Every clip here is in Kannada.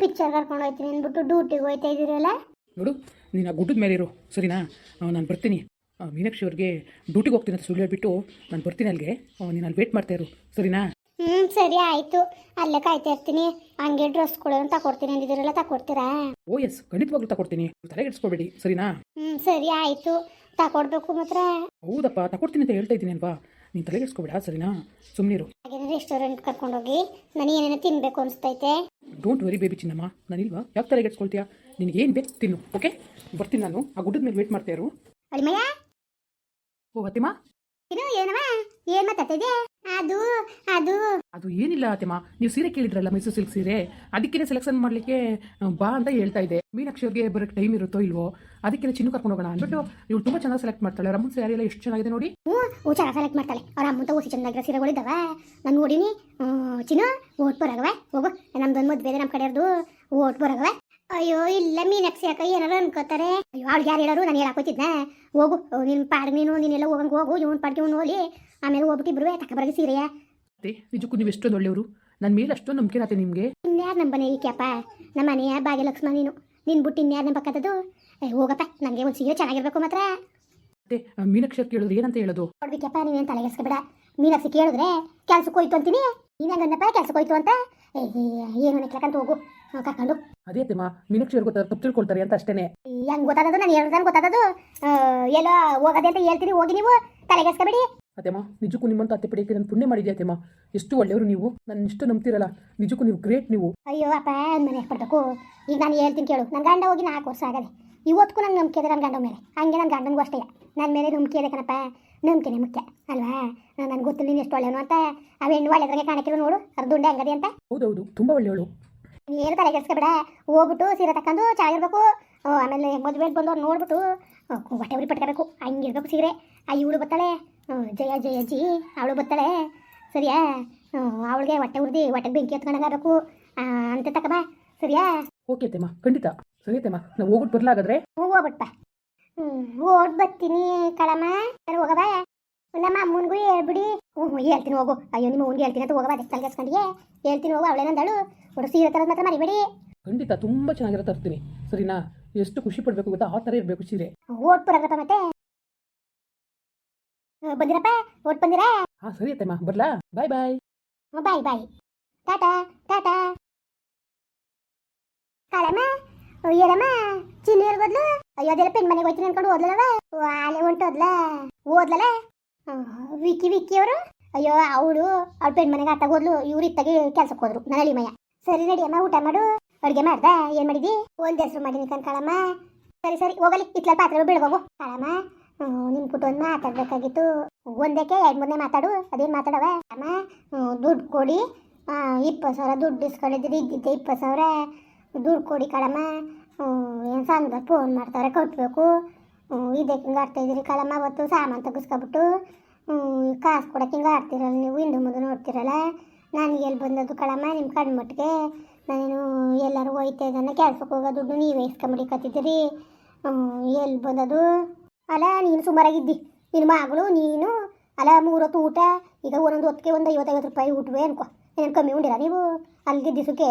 ಪಿಕ್ಚರ್ ಕರ್ಕೊಂಡು ಹೋಗ್ತೀನಿ ಅಂದ್ಬಿಟ್ಟು ಡ್ಯೂಟಿಗೆ ಹೋಯ್ತಾ ಇದ್ದೀರಲ್ಲ? ನೋಡು ನೀನು ಆ ಗುಡ್ಡದ ಮೇಲೆ ಇರು ಸರಿನಾ ನಾನು ಬರ್ತೀನಿ. ಆ, ಮೀನಾಕ್ಷಿ ಅವ್ರಿಗೆ ಡ್ಯೂಟಿಗೆ ಹೋಗ್ತೀನಿ ಅಂತ ಸುಳ್ಳು ಹೇಳ್ಬಿಟ್ಟು ನಾನು ಬರ್ತೀನಿ ಅಲ್ಲಿಗೆ. ನೀನು ಅಲ್ಲಿ ವೇಟ್ ಮಾಡ್ತಾ ಇರು ಸರಿನಾ? ಹ್ಞೂ ಸರಿ ಆಯಿತು. ಅಲ್ಲೇ ಕಾಯ್ತಾ ಇರ್ತೀನಿ. ಹಂಗೆ ಅಂತಾ ಕೊಡ್ತೀನಿ ಅಂದಿದ್ದೀರಲ್ಲ ತಗೊಡ್ತೀರಾ ಓ ಎಸ್ ಖಂಡಿತವಾಗ್ಲೂ ತಗೊಡ್ತೀನಿ ತಲೆಗೆಡ್ಸ್ಕೊಬೇಡಿ ಸರಿನಾ? ಹ್ಞೂ ಸರಿ ಆಯಿತು. ತಗೊಡ್ಬೇಕು ಮಾತ್ರ. ಹೌದಪ್ಪ ತಗೊಡ್ತೀನಿ ಅಂತ ಹೇಳ್ತಾ ಇದ್ದೀನಿ ಅಲ್ವಾ? ನೀನು ತಲೆಗೆಡ್ಸ್ಕೊಬೇಡ ಸರಿನಾ? ಸುಮ್ಮನಿರು ರೆಸ್ಟೋರೆಂಟ್ ಕರ್ಕೊಂಡೋಗಿ ನನಗೆ ಏನೇನೋ ತಿನ್ಬೇಕು ಅನಿಸ್ತೈತೆ. ಡೋಂಟ್ ವರಿ ಬೇಬಿ ಚಿನ್ನಮ್ಮ ನಾನಿಲ್ವಾ? ಯಾಕೆ ತಲೆಗೆಡ್ಸ್ಕೊಳ್ತೀಯಾ ನಿನಗೆ ಏನು ಬೇಕು ತಿನ್ನು ಓಕೆ ಬರ್ತೀನಿ ನಾನು. ಆ ಗುಡ್ಡದ ಮೇಲೆ ವೇಟ್ ಮಾಡ್ತಾ ಇರು. ಅಳಿಮಯ್ಯ ಓ ಬತ್ತಿಮ್ಮ ಇದು ಏನವ ಏನು ಅದು ಅದು. ಅದು ಏನಿಲ್ಲ ಅತ್ತೆಮ್ಮ ನೀವು ಸೀರೆ ಕೇಳಿದ್ರಲ್ಲ ಮೈಸೂರು ಸಿಲ್ಕ್ ಸೀರೆ? ಅದಕ್ಕೇ ಸೆಲೆಕ್ಷನ್ ಮಾಡ್ಲಿಕ್ಕೆ ಬಾ ಅಂತ ಹೇಳ್ತಾ ಇದೆ ಮೀನಾಕ್ಷಿ ಅವ್ರಿಗೆ ಬರೋಕ್ಕೆ ಟೈಮ್ ಇರುತ್ತೋ ಇಲ್ವೋ? ಅದಕ್ಕೆ ಚಿನ್ನು ಕರ್ಕೊಂಡು ಹೋಗೋಣ. ಅಂದ್ಬಿಟ್ಟು ಇವ್ರು ತುಂಬಾ ಚೆನ್ನಾಗಿ ಸೆಲೆಕ್ಟ್ ಮಾಡ್ತಾಳೆ. ರಮನ್ ಸ್ಯಾರಿ ಎಲ್ಲ ಎಷ್ಟು ಚೆನ್ನಾಗಿದೆ ನೋಡಿ. ಹ್ಞೂ ಚೆನ್ನಾಗಿ ಸೆಲೆಕ್ಟ್ ಮಾಡ್ತಾಳೆ. ಅವ್ರ ಅಮ್ಮಂತ ಓಸಿ ಚೆನ್ನಾಗಿರೋ ಸೀರೆಗಳಿದ್ದಾವೆ ನಾನು ನೋಡಿನಿ. ಚಿನ್ನು ಓಟ್ ಬರಗವೆ. ಹೋಗು ನಮ್ದೊಂದು ಮದುವೆ ಬೇರೆ ನಮ್ಮ ಕಡೆಯವ್ರದ್ದು ಓಟ್ ಬರಗವೆ. ಅಯ್ಯೋ ಇಲ್ಲ ಮೀನಾಕ್ಷಿ ಅಕ್ಕ ಏನಾರು ಅನ್ಕೋತಾರೆ. ಅಯ್ಯೋ ಅವ್ಳು ಯಾರು ಹೇಳೋರು? ನಾನು ಹೇಳಕ್ಕೋತಿದ್ನ ಹೋಗು ನಿನ್ನ ಪಾಡ್ ನೀನು ನೀನೆಲ್ಲ ಹೋಗಂಗೆ ಹೋಗು. ಇವನ್ ಪಾಡ್ಗೆ ಇವನ್ ಹೋಲಿ ಆಮೇಲೆ ಹೋಗ್ಬಿಟ್ಟು ಇಬ್ರು ಬರಗೆ ಸೀರೆಯ. ಅತ್ತೆ ನಿಜಕ್ಕೂ ನೀವು ಎಷ್ಟೊಂದು ಒಳ್ಳೆಯವರು. ನನ್ನ ಮೇಲೆ ಅಷ್ಟೊಂದು ನಂಬಿಕೆ ರಾತೆ ನಿಮಗೆ. ಇನ್ಯಾರು ನಮ್ಮ ಮನೆ ಈಕ್ಯಪ್ಪ ನಮ್ಮ ಮನೆಯ ಭಾಗ್ಯಲಕ್ಷ್ಮ ನೀನು. ನಿನ್ ಬಿಟ್ಟು ಇನ್ಯಾರು ಏ ಹೋಗಪ್ಪ ನನಗೆ ಒಂದು ಸೀರೆ ಚೆನ್ನಾಗಿರ್ಬೇಕು ಮಾತ್ರ. ಅತ್ತೆ ಮೀನಾಕ್ಷಿ ಕೇಳಿದ್ರೆ ಏನಂತ ಹೇಳೋದು? ನೋಡ್ಬೇಕಪ್ಪ ನೀವೇನು ತಲೆಗೆಸ್ಕೊಬೇಡ ಮೀನಾಕ್ಷಿ ಕೇಳಿದ್ರೆ ಕೆಲ್ಸಕ್ಕೆ ಹೋಯ್ತು ಅಂತೀನಿ. ನೀನು ಹಂಗನ್ನಪ್ಪ ಕೆಲ್ಸಕ್ಕೆ ಹೋಯ್ತು ಅಂತ. ಏನು ನೆಕ್ಲಕ್ಕಂತ ಹೋಗು. ಕರ್ಕೊಂಡು. ಅದೇ ಅತ್ತೆಮ್ಮ ಮೀನಾಕ್ಷಿ ಅವ್ರು ಗೊತ್ತಾ ತಪ್ಪು ತಿಳ್ಕೊಳ್ತಾರೆ ಅಂತ ಅಷ್ಟೇ ಹೆಂಗ್ ಗೊತ್ತಾದದು ನಾನು ಹೇಳ್ದಂಗೆ ಗೊತ್ತಾದದು ಎಲ್ಲೋ ಹೋಗದೆ ಅಂತ ಹೇಳ್ತೀನಿ ಹೋಗಿ ನೀವು. ತಲೆಗೆಸ್ಕೊಬೇಡಿ ಅತ್ತೆಮ್ಮ ನಿಜಕ್ಕೂ ನಿಮ್ಮಂತ ಅತ್ತೆ ಪಡೆಯಕ್ಕೆ ನಾನು ಪುಣ್ಯ ಮಾಡಿದ್ಯಾ ಅತ್ತೆಮ್ಮ. ಎಷ್ಟು ಒಳ್ಳೆಯವರು ನೀವು. ನನ್ನ ಇಷ್ಟು ನಂಬ್ತಿರಲ್ಲ. ನಿಜಕ್ಕೂ ನೀವು ಗ್ರೇಟ್ ನೀವು. ಅಯ್ಯೋ ಅಪ್ಪ ಮನೆ ಪಡ್ಬೇಕು ಈಗ ನಾನು ಹೇಳ್ತೀನಿ ಕೇಳು. ನನ್ನ ಗಂಡ ಹೋಗಿ ನಾಲ್ಕು ವರ್ಷ ಆಗದೆ. ಇವತ್ತಿಗೂ ನಂಗೆ ನಂಬಿಕೆ ಇದೆ ನನ್ನ ಗಂಡ ಮೇಲೆ. ಹಂಗೆ ನನ್ನ ಗಂಡನಿಗೂ ಅಷ್ಟೇ. ನನ್ನ ಮೇಲೆ ನಂಬಿಕೆ ಇದೆ ಕಣಪ್ಪ. ನಂಬಿಕೆನೇ ಮುಖ್ಯ ಅಲ್ವಾ? ನನಗೆ ಗೊತ್ತಿಲ್ಲ ನೀನು ಎಷ್ಟು ಒಳ್ಳೆಯವನು ಅಂತ. ಆ ಹೆಣ್ಣು ಒಳ್ಳೆದ್ರಾಗೆ ಕಾಣಕ್ಕಿರು ನೋಡು. ಅರ್ದುಂಡೆ ಹಂಗದೆ ಅಂತ. ಹೌದೌದು ತುಂಬ ಒಳ್ಳೆಯವಳು. ಏನು ತಲೆಗೆಡ್ಸ್ಕೊಬೇಡ ಹೋಗ್ಬಿಟ್ಟು ಸೀರೆ ತಕ್ಕಂದು ಚೆನ್ನಾಗಿರ್ಬೇಕು ಆಮೇಲೆ ಮದುವೆ ಬಂದವ್ರು ನೋಡ್ಬಿಟ್ಟು ಹೊಟ್ಟೆ ಉರಿ ಪಟ್ಕೋಬೇಕು. ಹಂಗಿರ್ಬೇಕು ಸೀರೆ. ಆ ಇವಳು ಬರ್ತಾಳೆ. ಆ, ಜಯ ಜಿ ಅವಳು ಬರ್ತಾಳೆ ಸರಿಯಾ? ಅವಳಿಗೆ ಹೊಟ್ಟೆ ಉರ್ದಿ ಹೊಟ್ಟೆಗೆ ಬೆಂಕಿ ಎತ್ಕೊಂಡಾಗಬೇಕು ಅಂತ ತಕಬ ಸರಿಯಾ? ಓಕೆ ಅತ್ತೆಮ್ಮ ಖಂಡಿತ. ಸರಿ ಅತ್ತೆಮ್ಮ ನಾವು ಹೋಗ್ಬಿಟ್ಟು ಬರ್ಲಾಗಾದ್ರೆ? ಹೋಗ್ಬಿಟ್ಟ ಹ್ಞೂ ಓಡ್ ಬರ್ತೀನಿ ಕಳಮ್ಮ. ಸರಿ ಹೋಗಬಾ ನಮ್ಮ ಅಮ್ಮನಿಗೂ ಹೇಳ್ಬಿಡಿ. ಹ್ಞೂ ಹೇಳ್ತೀನಿ ಹೋಗು. ಅಯ್ಯೋ ನಿಮ್ಮ ಅವ್ನಿಗೆ ಹೇಳ್ತೀನಿ ಅಂತ ಅದಕ್ಕೆ ತಲೆಗೆಸ್ಕೊಂಡಿಗೆ ಹೇಳ್ತೀನಿ ಹೋಗು ಅವಳೇನಂದಳು ಒಟ್ಟು ಸೀರೆ ತರೋದು ಮಾತ್ರ ಮರಿಬೇಡಿ. ಖಂಡಿತ ತುಂಬ ಚೆನ್ನಾಗಿರೋ ತರ್ತೀನಿ. ಸರಿನಾ? ಎಷ್ಟು ಖುಷಿ ಪಡಬೇಕು ಗೊತ್ತಾ? ಆ ಥರ ಇರಬೇಕು ಸೀರೆ. ಓಟ್ ಬರಪ್ಪ ಮತ್ತೆ. ಬಂದಿರಪ್ಪ? ಓಟ್ ಬಂದಿರಾ? ಹಾಂ ಸರಿ ಅತ್ತಮ್ಮ ಬರ್ಲಾ? ಬಾಯ್ ಬಾಯ್ ಬಾಯ್ ಬಾಯ್ ಟಾಟಾ ಟಾಟಾ. ಕಾಳಮ್ಮ ಏನಮ್ಮ? ಚಿನ್ನ ಬದ್ಲು ಅಯ್ಯೋ ಅದೆಲ್ಲ ಪೆನ್ ಮನೆಗೆ ಹೋಯ್ತೀನಿ ಅನ್ಕೊಂಡು ಓದ್ಲವ ಆಲೆ ಹೊಂಟೋದ್ಲ ಓದ್ಲಲ್ಲ? ವಿಕ್ಕಿ ವಿಕ್ಕಿ ಅವರು? ಅಯ್ಯೋ ಅವಳು ಅವ್ಳ ಪೆಣ್ ಮನೆಗೆ ಆಟ ಓದ್ಲು ಇವ್ರು ಇತ್ತಾಗಿ ಕೆಲ್ಸಕ್ಕೆ ಹೋದ್ರು ನನ್ನ ಮಯ್ಯ ಸರಿ ನಡಿ ಅಮ್ಮ ಊಟ ಮಾಡು. ಅಡುಗೆ ಮಾಡ್ದ? ಏನ್ ಮಾಡಿದಿ? ಒಂದು ಹೆಸರು ಮಾಡಿನಿ ಕಣ್ ಕಾಳಮ್ಮ. ಸರಿ ಸರಿ ಹೋಗಲಿ. ಇತ್ಲ ಪಾತ್ರೆ ಬೆಳಗೋಗು. ಕಾಳಮ್ಮ. ನಿಮ್ ಕುಟುಂಬ ಮಾತಾಡ್ಬೇಕಾಗಿತ್ತು ಒಂದಕ್ಕೆ ಎರಡು ಮೂರನೇ ಮಾತಾಡು, ಅದೇನು ಮಾತಾಡವ? ಅಮ್ಮ ದುಡ್ಡು ಕೊಡಿ. ಇಪ್ಪತ್ತು ಸಾವಿರ ದುಡ್ಡು ಇಸ್ಕೊಂಡಿದ್ದೀರಿ ಇದ್ದಿದ್ದೆ ಇಪ್ಪತ್ತು ಸಾವಿರ. ದುಡ್ಡು ಕೊಡಿ ಕಳಮ್ಮ. ಏನು ಸಂಘ ಫೋನ್ ಮಾಡ್ತಾರೆ, ಕಟ್ಬೇಕು. ಇದಕ್ಕೆ ಹಿಂಗೆ ಆಡ್ತಾ ಇದ್ದೀರಿ ಕಳಮ್ಮ, ಅವತ್ತು ಸಾಮಾನು ತೆಗಿಸ್ಕೊಬಿಟ್ಟು. ಕಾಸು ಕೊಡಕ್ಕೆ ಹಿಂಗೆ ಆಡ್ತಿರಲ್ಲ ನೀವು, ಹಿಂದೆ ಮುಂದೆ ನೋಡ್ತಿರಲ್ಲ. ನನಗೆ ಎಲ್ಲಿ ಬಂದದ್ದು ಕಳಮ್ಮ ನಿಮ್ಮ ಕಣ್ಮಟ್ಟಿಗೆ ನಾನು ಎಲ್ಲರೂ ಹೋಯ್ತಾ ಇದ್ದಾನೆ, ಕೆಲ್ಸಕ್ಕೆ ಹೋಗೋ ದುಡ್ಡು ನೀವೇ ಇಸ್ಕೊಂಬಿಡಿ ಎಲ್ಲಿ ಬಂದದು ಅಲ್ಲ, ನೀನು ಸುಮಾರಾಗಿದ್ದಿ. ನಿನ್ನ ಮಗಳು, ನೀನು, ಅಲ್ಲ ಮೂರೊತ್ತು ಊಟ, ಈಗ ಒಂದೊಂದು ಹೊತ್ತಿಗೆ ಒಂದು ಐವತ್ತೈವತ್ತು ರೂಪಾಯಿ ಊಟವೇ ಅನ್ಕೋ. ಏನು ಕಮ್ಮಿ ಉಂಡಿರ ನೀವು? ಅಲ್ಲಿಗೆ ದಿವಸಕ್ಕೆ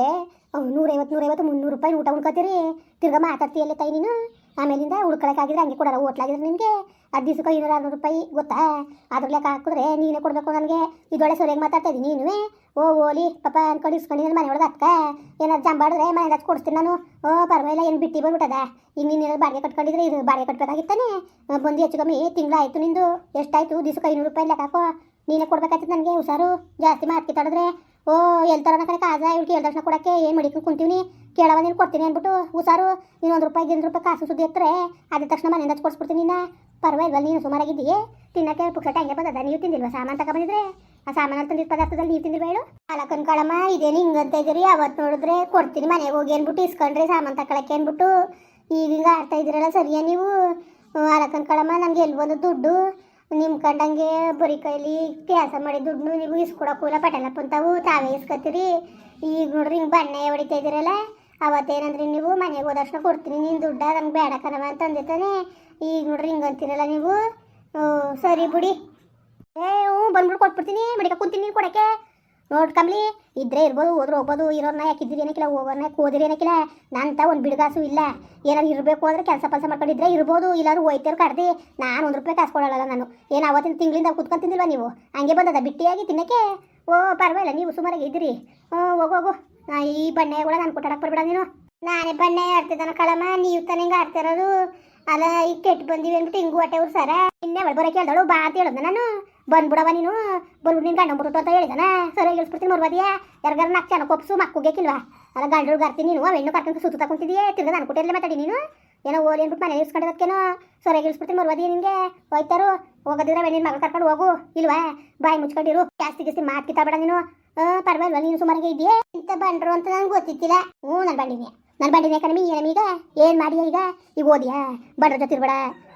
ನೂರೈವತ್ತು ನೂರೈವತ್ತು, ಮುನ್ನೂರು ರೂಪಾಯಿ ಊಟ ಉಣ್ಕೋತೀರಿ. ತಿರ್ಗಾ ಮಾತಾಡ್ತೀಯಲ್ಲ ತಾಯಿ ನೀನು? ಆಮೇಲಿಂದ ಉಳ್ಕೊಳಕ್ಕಾಗಿದ್ರೆ ಹಂಗೆ ಕೊಡೋರ ಹೋಟ್ಲಾಗಿದ್ರೆ ನಿನಗೆ ಅದು ದಿವಸಕ್ಕೆ ಐನೂರು ಆರುನೂರು ರೂಪಾಯಿ ಗೊತ್ತಾ? ಅದ್ರ ಲೆಕ್ಕ ಹಾಕಿದ್ರೆ ನೀನೇ ಕೊಡಬೇಕು ನನಗೆ. ಇದೊಳ್ಳೆ ಸೊರೆಗೆ ಮಾತಾಡ್ತಾ ಇದ್ದೀನಿ ನೀನು ಓ ಓಲಿ ಪಾಪ ಅನ್ಕೊಂಡು ಇಸ್ಕೊಂಡಿದ್ದೀನಿ ಮನೆ ಒಳಗೆ ಅಕ್ಕ ಏನಾದ್ರು ಜಂಬಾಡಿದ್ರೆ ಮನೆ ಹಚ್ಚಿ ಕೊಡಿಸ್ತೀನಿ ನಾನು. ಓ, ಪರವಾಗಿಲ್ಲ, ಏನು ಬಿಟ್ಟು ಬಂದ್ಬಿಟ್ಟದ? ಈಗ ನೀನು ಬಾಡಿಗೆ ಕಟ್ಕೊಂಡಿದ್ರೆ ಇದು ಬಾಡಿಗೆ ಕಟ್ಬೇಕಾಗಿತ್ತಾನೆ. ಬಂದು ಹೆಚ್ಚು ಕಮ್ಮಿ ತಿಂಗಳಾಯ್ತು ನಿಂದು. ಎಷ್ಟಾಯಿತು? ದಿವಸಕ್ಕೆ ಐನೂರು ರೂಪಾಯಿ ಲೆಕ್ಕ ಹಾಕೋ. ನೀನೇ ಕೊಡ್ಬೇಕಾಯ್ತು ನನಗೆ, ಹುಷಾರು. ಜಾಸ್ತಿ ಮಾತ್ಕಿತ್ತಾಡಿದ್ರೆ ಓ ಎಲ್ಲಿ ತರೋಣ ಕಡೆ ಕಾಜ, ಇವ್ಳಿಗೆ ಕೇಳಿದ ತಕ್ಷಣ ಕೊಡಕ್ಕೆ ಏನು ಮಡಿಕೊಂಡು ಕುಂತೀವಿ ಕೇಳವ ನೀನು ಕೊಡ್ತೀನಿ ಅಂದ್ಬಿಟ್ಟು, ಹುಷಾರು. ನೀನು ಒಂದು ರೂಪಾಯಿ ಎರಡು ರೂಪಾಯಿ ಕಾಸು ಸುದ್ದಿ ಎತ್ತರೆ ಅದ ತಕ್ಷಣ ಮನೆಯಿಂದ ಕೊಡಿಸ್ಬಿಡ್ತೀನಿ ನಿನ್ನ. ಪರವಾಗಿಲ್ಲ ನೀನು ಸುಮಾರಾಗಿದ್ದೀಯೇ? ತಿನ್ನಕ್ಕೆ ಪುಕ್ಷಟ ಹಂಗೆ ಬಂದದ, ನೀವು ತಿಂದಿಲ್ವಾ ಸಾಮಾನು ತಗೊಂಡಿದ್ರೆ ಆ ಸಾಮಾನು ತಂದಿದ್ದ ಪದಾರ್ಥದಲ್ಲಿ ನೀವು ತಿಂದಿರ್ಬೇಡು ಅಲ್ಲ ಕಣ್ಕಳಮ್ಮ ಇದೇನು ಹಿಂಗಂತ ಇದ್ದೀರಿ? ಅವತ್ತು ನೋಡಿದ್ರೆ ಕೊಡ್ತೀನಿ ಮನೆಗೆ ಹೋಗಿ ಅಂದ್ಬಿಟ್ಟು, ಇಸ್ಕೊಂಡ್ರಿ ಸಾಮಾನು ತಕೊಳಕ್ಕೆ ಅಂದ್ಬಿಟ್ಟು. ಈಗ ಆಡ್ತಾ ಇದ್ದೀರಲ್ಲ, ಸರಿಯಾ ನೀವು? ಅಲ್ಲ ಕಣ್ಕಳಮ್ಮ ನನಗೆ ಎಲ್ಲಿ ಬಂದು ದುಡ್ಡು? ನಿಮ್ಮ ಕಂಡಂಗೆ ಬರಿ ಕೈಲಿ ಕೆಲಸ ಮಾಡಿ ದುಡ್ಡು ನೀವು ಇಸ್ಕೊಡಕ್ಕೂ ಇಲ್ಲ ಪಟೇಲಪ್ಪ ಅಂತಾವು ತಾವೇ ಇಸ್ಕೊತೀರಿ. ಈಗ ನೋಡ್ರಿ ಹಿಂಗೆ ಬಣ್ಣ ಹೊಡಿತಾ ಇದ್ದೀರಲ್ಲ, ಅವತ್ತೇನಂದ್ರಿ ನೀವು? ಮನೆಗೆ ಹೋದಷ್ಟು ಕೊಡ್ತೀನಿ, ನೀನು ದುಡ್ಡ ನಂಗೆ ಬೇಡ ಕಣವ ಅಂತ ಅಂದಿರ್ತಾನೆ ಈಗ ನೋಡ್ರಿ ಹಿಂಗೆ ಅಂತೀರಲ್ಲ ನೀವು? ಸರಿ ಬಿಡಿ. ಏ, ಹ್ಞೂ ಬಂದ್ಬಿಟ್ಟು ಕೊಟ್ಬಿಡ್ತೀನಿ. ಮಡಿಕ ಕುಂತೀನಿ ನೀನು ಕೊಡಕ್ಕೆ. ನೋಡ್ ಕಮ್ಲಿ, ಇದ್ರೆ ಇರ್ಬೋದು, ಹೋದ್ರೆ ಹೋಗ್ಬೋದು, ಇರೋರ್ನ ಯಾಕಿದ್ದೀರಿ ಏನಕ್ಕಿಲ್ಲ, ಹೋಗೋರ್ನ ಓದಿರಿ ಏನಕ್ಕಿಲ್ಲ? ನಂತ ಒಂದು ಬಿಡುಗಾಸು ಇಲ್ಲ. ಏನಾದ್ರು ಇರಬೇಕು ಅಂದ್ರೆ ಕೆಲಸ ಪಲ್ಸ ಮಾಡ್ಕೊಂಡಿದ್ರೆ ಇರ್ಬೋದು ಇಲ್ಲಾರು ಹೋಯ್ತಾರ ಕಡ್ದು. ನಾನು ಒಂದು ರೂಪಾಯಿ ಕಾಸ್ಕೊಳ್ಳಲ್ಲ ನಾನು. ಏನು ಅವತ್ತಿನ ತಿಂಗಳಿಂದ ಕುತ್ಕೊಂಡು ನೀವು? ಹಂಗೆ ಬಂದದ ಬಿಟ್ಟಿಯಾಗಿ ತಿನ್ನಕ್ಕೆ? ಓ, ಪರವಾಗಿಲ್ಲ, ನೀವು ಸುಮಾರಾಗಿ ಇದ್ದೀರಿ. ಹ್ಞೂ ಹೋಗು ಹೋಗು. ಈ ಬಣ್ಣ ಕೂಡ ನಾನು ಕೊಟ್ಟಾಡಕ್ಕೆ ಬರಬೇಡ ನೀನು. ನಾನೇ ಬಣ್ಣೆ ಆಡ್ತಿದ್ದಾನೆ ಕಳಮ್ಮ, ನೀವು ತಾನೇ ಹಿಂಗೆ ಆಡ್ತಿರೋದು ಅಲ್ಲ ಈಗ ಕೆಟ್ಟು ಬಂದಿವಿ ಅಂದ್ಬಿಟ್ಟು ಹಿಂಗೂ ಹೊಟ್ಟೆ ಸರ ಇನ್ನೇ ಅವಳು ಬರೋಕೆ ಹೇಳ್ದಳು, ಬಾ ಅಂತ ಹೇಳಿದ್ನ ನಾನು? ಬಂದ್ಬಿಡವ ನೀನು? ಬಂದ್ಬಿಟ್ಟು ನಿನ್ನ ಗಂಡ ಬಿಟ್ಟು ಅಂತ ಹೇಳಿದಾನ? ಸರಿ, ಇಳಿಸ್ಬಿಡ್ತೀನಿ ಮರ್ಬದಿಯಾ ಯಾರಿಗಾರ ನಾಲ್ಕು ಜನ ಕೊಪ್ಸು ಮಕ್ಕುಗೆಕ್ಕಿಲ್ವಾ ಅಲ್ಲ, ಗಂಡರು ಗರ್ತೀನಿ ನೀನು ಅವೆಣ್ಣು ಕರ್ಕೊಂಡು ಸುತ್ತ ತಗೊಂತಿದ್ಯೆ ತಿರ್ಗದ ನಾನು ಕೊಟ್ಟಿರಲಿ ಮಾತಾಡಿ ನೀನು. ಏನೋ ಓಲಿ ಅಂದ್ಬಿಟ್ಟು ಮನೆ ಇಳಿಸ್ಕೊಂಡಿರೋದಕ್ಕೇನೋ ಸರಿಯಾಗಿ ಇಳಿಸ್ಬಿಡ್ತೀನಿ ಮರ್ವಾದಿ ನಿನಗೆ. ಹೋಯ್ತಾರು, ಹೋಗೋದಿದ್ರೆ ನಿನ್ನ ಮಗಳು ಕರ್ಕೊಂಡು ಹೋಗು. ಇಲ್ವಾ? ಬಾಯಿ ಮುಚ್ಕೊಂಡಿರು. ಜಾಸ್ತಿ ಜಾಸ್ತಿ ಮಾತು ಕಿತ್ತಾಬೇಡ ನೀನು. ಪರವಾಗಿಲ್ವಾ ನೀನು ಸುಮಾರಿಗೆ ಇದೆಯೇ? ಇಂಥ ಬಂಡ್ರು ಅಂತ ನನಗೆ ಗೊತ್ತಿತ್ತಿಲ್ಲ. ಹ್ಞೂ, ನಾನು ಬಂಡಿನಿ. ನಾನು ಬಂಡಿನಿ ಕಣಮಿ ಈಗ? ಏನು ಮಾಡಿಯ ಈಗ? ಈಗ ಓದಿಯಾ? ಬಡ್ರ ಜೊತೆ ಇರ್ಬೇಡ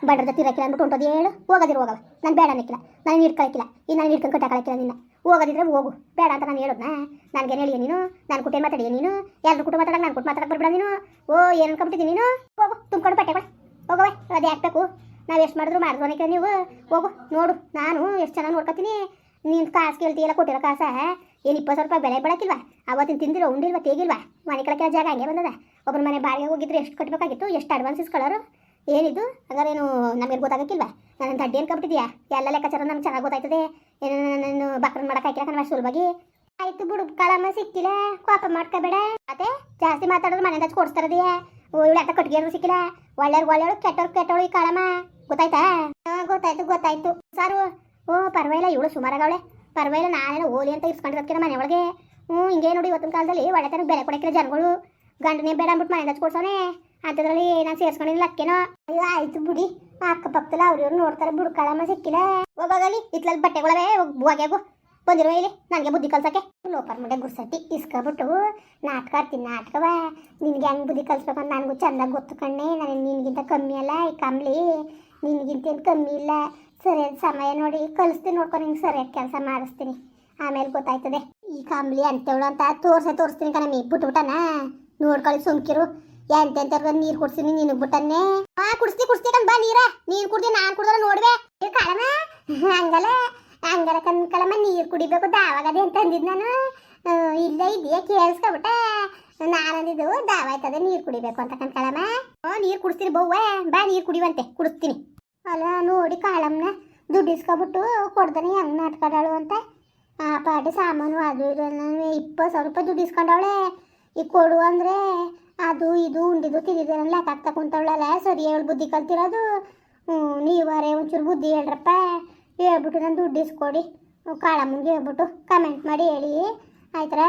ಬಡ್ರ ಜೊತೆ ಇರಕ್ಕಿಲ್ಲ ಅಂದ್ಬಿಟ್ಟು ಹೊಂಟೋದು ಹೇಳು. ಹೋಗೋದಿರು ಹೋಗವ. ನಾನು ಬೇಡ ಅನ್ನಕ್ಕಿಲ್ಲ ನಾನು ಹಿಡ್ಕೊಳಕ್ಕಿಲ್ಲ ಈಗ ನಾನು ಹಿಡ್ಕೊಂಡು ಕಟ್ಟಾಕಳಕ್ಕಿಲ್ಲ ನಿನ್ನ. ಹೋಗೋದಿದ್ರೆ ಹೋಗು. ಬೇಡ ಅಂತ ನಾನು ಹೇಳೋದ್ನ? ನನಗೇನು ಹೇಳಿಯ ನೀನು? ನಾನು ಕುಟ್ಟೇನು ಮಾತಾಡಿಯ ನೀನು? ಎಲ್ಲರೂ ಕುಟ್ಟು ಮಾತಾಡಕ್ಕೆ ನಾನು ಕುಟ್ಟು ಮಾತಾಡಕ್ಕೆ ಬರ್ಬೇಡ ನೀನು? ಓ ಏನು ಅನ್ಕೊಂಬಿಟ್ಟಿದ್ದೀನಿ ನೀನು? ಹೋಗು, ತುಂಬ್ಕೊಂಡು ಪಟ್ಟೆ ಹೋಗವೆ ಅದು ಹಾಕ್ಬೇಕು. ನಾವು ಎಷ್ಟು ಮಾಡಿದ್ರು ಮಾಡಿದ್ವನಿಕ ನೀವು. ಹೋಗು, ನೋಡು. ನಾನು ಎಷ್ಟು ಚೆನ್ನಾಗಿ ನೋಡ್ಕೊತೀನಿ. ನೀನು ಕಾಸು ಕೇಳ್ತೀಯಲ್ಲ ಕೊಟ್ಟಿರೋ ಕಾಸ? ಏನು ಇಪ್ಪತ್ತು ಸಾವಿರ ರೂಪಾಯಿ ಬೆಲೆ ಬೆಳಕಿಲ್ವಾ? ಅವತ್ತಿನ ತಿಂದಿರೋ ಉಂಡಿಲ್ವಾ, ತೇಗಿಲ್ವಾ? ಮನೆ ಕಳಕ್ಕೆ ಜಾಗ ಹಂಗೆ ಬಂದದ. ಒಬ್ಬರ ಮನೆ ಬಾಡಿಗೆ ಹೋಗಿದ್ರೆ ಎಷ್ಟು ಕಟ್ಟಬೇಕಾಗಿತ್ತು ಎಷ್ಟು ಅಡ್ವಾನ್ಸ್ ಇಸ್ಕೊಳ್ಳೋರು ಏನಿದು? ಹಾಗಾರೇನು ನಮಗೆ ಗೊತ್ತಾಗಕ್ಕಿಲ್ವಾ? ನನ್ನ ದಡ್ಡಿ ಅನ್ಕೊಬಿಟ್ಟಿದ್ಯಾ ಎಲ್ಲ ಲೆಕ್ಕಾಚಾರ ನಮ್ಗೆ ಚೆನ್ನಾಗಿ ಗೊತ್ತಾಯ್ತದೆ. ಏನು ನಾನು ಬಕ್ರನ್ ಮಾಡಕ್ಕೆ ಹಾಕಿಲ್ಲ ಕಣ ಸುಲಭವಾಗಿ ಆಯ್ತು ಬಿಡು ಕಾಲಮ್ಮ ಸಿಕ್ಕಿಲ್ಲ. ಕೋಪ ಮಾಡ್ಕೋಬೇಡ. ಮತ್ತೆ ಜಾಸ್ತಿ ಮಾತಾಡಿದ್ರೆ ಮನೆಯಿಂದ ಓ, ಇವಳು ಅಂತ ಕಟ್ಟಿಗೆ ಸಿಕ್ಕಿಲ್ಲ? ಒಳ್ಳೆಯವ್ರು ಒಳ್ಳೆಯವ್ರು ಕೆಟ್ಟವ್ರು ಕೆಟ್ಟವಳು ಈ ಕಾಳಮ್ಮ. ಗೊತ್ತಾಯ್ತಾ? ಹಾಂ, ಗೊತ್ತಾಯ್ತು ಗೊತ್ತಾಯ್ತು. ಸಾರು, ಓ, ಪರವಾಗಿಲ್ಲ, ಇವಳು ಸುಮಾರಾಗವಳೆ ಪರವಾಗಿಲ್ಲ ನಾನೇನೋ ಓಲಿ ಅಂತ ಇಸ್ಕೊಂಡಿರೋದಕ್ಕೆ ಮನೆಯೊಳಗೆ. ಹ್ಞೂ ಹಿಂಗೆ ನೋಡಿ ಇವತ್ತಿನ ಕಾಲದಲ್ಲಿ ಒಳ್ಳೆತನ ಬೆಲೆ ಕೊಡಕ್ಕಿಲ್ಲ ಜನಗಳು. ಗಂಡನೇ ಬೇಡ ಅಂದ್ಬಿಟ್ಟು ಮನೆ ಹಚ್ಕೊಡ್ಸೋನೆ ಅಂಥದ್ರಲ್ಲಿ ನಾನು ಸೇರ್ಸ್ಕೊಂಡಿಲ್ಲ ಲಕ್ಕೇನೋ. ಅಯ್ಯೋ, ಆಯ್ತು ಬಿಡಿ. ಅಕ್ಕಪಕ್ಕದಲ್ಲ ಅವ್ರು ಇವ್ರು ನೋಡ್ತಾರೆ, ಬುಡ್ಕಳಮ್ಮ ಕಳಮ್ಮ ಸಿಕ್ಕಿಲ್ಲ ಹೋಗೋಗಲಿ ಇತ್ಲಲ್ಲಿ ಬಟ್ಟೆಗಳವೇ ಹೋಗ್ಯಾಗು ಬಂದಿರುವ ಇಲ್ಲಿ, ನನಗೆ ಬುದ್ಧಿ ಕಲ್ಸಕ್ಕೆ. ಲೋಪರ್ ಮುಂದೆ ಗುರ್ಸಟ್ಟಿ ಇಸ್ಕೊಬಿಟ್ಟು ನಾಟಕ ಆಡ್ತೀನಿ, ನಾಟಕವ. ನಿನ್ಗೆ ಹೆಂಗೆ ಬುದ್ಧಿ ಕಲ್ಸ್ಬೇಕು ಅಂತ ನನಗೂ ಚಂದ ಗೊತ್ತು ಕಣ್ಣೆ. ನನಗೆ ನಿನಗಿಂತ ಕಮ್ಮಿ ಅಲ್ಲ, ಈ ಕಂಬ್ಲಿ ನಿನಗಿಂತ ಏನು ಕಮ್ಮಿ ಇಲ್ಲ. ಸರಿಯಾದ ಸಮಯ ನೋಡಿ, ಕಲಿಸ್ತೀನಿ ನೋಡ್ಕೊಂಡು ಹಿಂಗೆ ಸರಿಯಾದ ಕೆಲಸ ಮಾಡಿಸ್ತೀನಿ. ಆಮೇಲೆ ಗೊತ್ತಾಯ್ತದೆ. ಈ ಕಂಬ್ಲಿ ಅಂತೇಳು ಅಂತ ತೋರಿಸೇ, ತೋರಿಸ್ತೀನಿ ಕಣಮಿ ಬಿಟ್ಬಿಟ್ಟನ? ನೋಡ್ಕೊಳ್ಳಿ ಸುಮ್ಕಿರು. ಎಂತೆಂತರ್ಗ ನೀರು ಕುಡ್ಸಿನಿ ನಿನಗೆ ಬಿಟ್ಟನ್ನೇ? ಆ, ಕುಡಿಸ್ತಿ ಕುಡಿಸ್ತಿ ಕಣ್ ಬಾ ನೀರ. ನೀರು ಕುಡ್ದಿ ನಾನು ಕುಡ್ದ್ರೆ ನೋಡ್ವೆ. ಏ, ಕಾಳಮ್ಮ. ಹಂಗಲ್ಲ. ಹಂಗಲ್ಲ ಕಣ್ ಕಳಮ್ಮ, ನೀರು ಕುಡಿಬೇಕು ದಾವಾಗದೆ ಅಂತ ಅಂದಿದ್ ನಾನು ಇಲ್ಲ ಇದೆಯಾ ಕೇಳಿಸ್ಕೊಬಿಟ್ಟೆ. ನಾನು ಅಂದಿದ್ದು ದಾವ ನೀರು ಕುಡಿಬೇಕು ಅಂತ ಕಣ್ಕಳಮ್ಮ ಹ್ಞೂ ನೀರು ಕುಡಿಸ್ತೀನಿ ಬವ್ವ. ಬಾ ನೀರು ಕುಡಿವಂತೆ, ಕುಡಿಸ್ತೀನಿ. ಅಲ್ಲ, ನೋಡಿ ಕಾಳಮ್ಮನ ದುಡ್ಡು ಇಸ್ಕೊಬಿಟ್ಟು ಕೊಡ್ದಾನೆ ಹೆಂಗೆ ನಾಟ್ಕೊಂಡಾಳು ಅಂತ. ಆ ಪಾಟಿ ಸಾಮಾನು ಅದು ಇದು ಇಪ್ಪತ್ತು ಸಾವಿರ ರೂಪಾಯಿ ದುಡ್ಡು ಇಸ್ಕೊಂಡವಳೆ. ಈಗ ಕೊಡು ಅಂದರೆ ಅದು, ಇದು ಉಂಡಿದ್ದು ತಿಂದಿದ್ದು ಲೆಕ್ಕ ತಗೊಂತವಳಲ್ಲ. ಸರಿ ಹೇಳಿ ಬುದ್ಧಿ ಕಲ್ತಿರೋದು. ನೀವಾರೇ ಒಂಚೂರು ಬುದ್ಧಿ ಹೇಳ್ರಪ್ಪ. ಹೇಳ್ಬಿಟ್ಟು ನಾನು ದುಡ್ಡು ಇಸ್ಕೊಡಿ. ಮುಂಗಿ ಹೇಳ್ಬಿಟ್ಟು ಕಮೆಂಟ್ ಮಾಡಿ ಹೇಳಿ. ಆಯ್ತರ?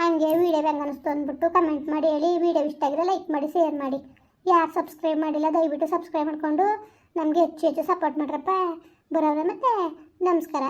ಹಂಗೆ ವೀಡಿಯೋ ಹೆಂಗೆ ಅನಿಸ್ತು ಅಂದ್ಬಿಟ್ಟು ಕಮೆಂಟ್ ಮಾಡಿ ಹೇಳಿ. ವೀಡಿಯೋ ಇಷ್ಟ ಆಗಿದ್ರೆ ಲೈಕ್ ಮಾಡಿ ಶೇರ್ ಮಾಡಿ. ಯಾರು ಸಬ್ಸ್ಕ್ರೈಬ್ ಮಾಡಿಲ್ಲ, ದಯವಿಟ್ಟು ಸಬ್ಸ್ಕ್ರೈಬ್ ಮಾಡಿಕೊಂಡು ನಮಗೆ ಹೆಚ್ಚು ಹೆಚ್ಚು ಸಪೋರ್ಟ್ ಮಾಡ್ರಪ್ಪ. ಬರೋರ ಮತ್ತೆ. ನಮಸ್ಕಾರ.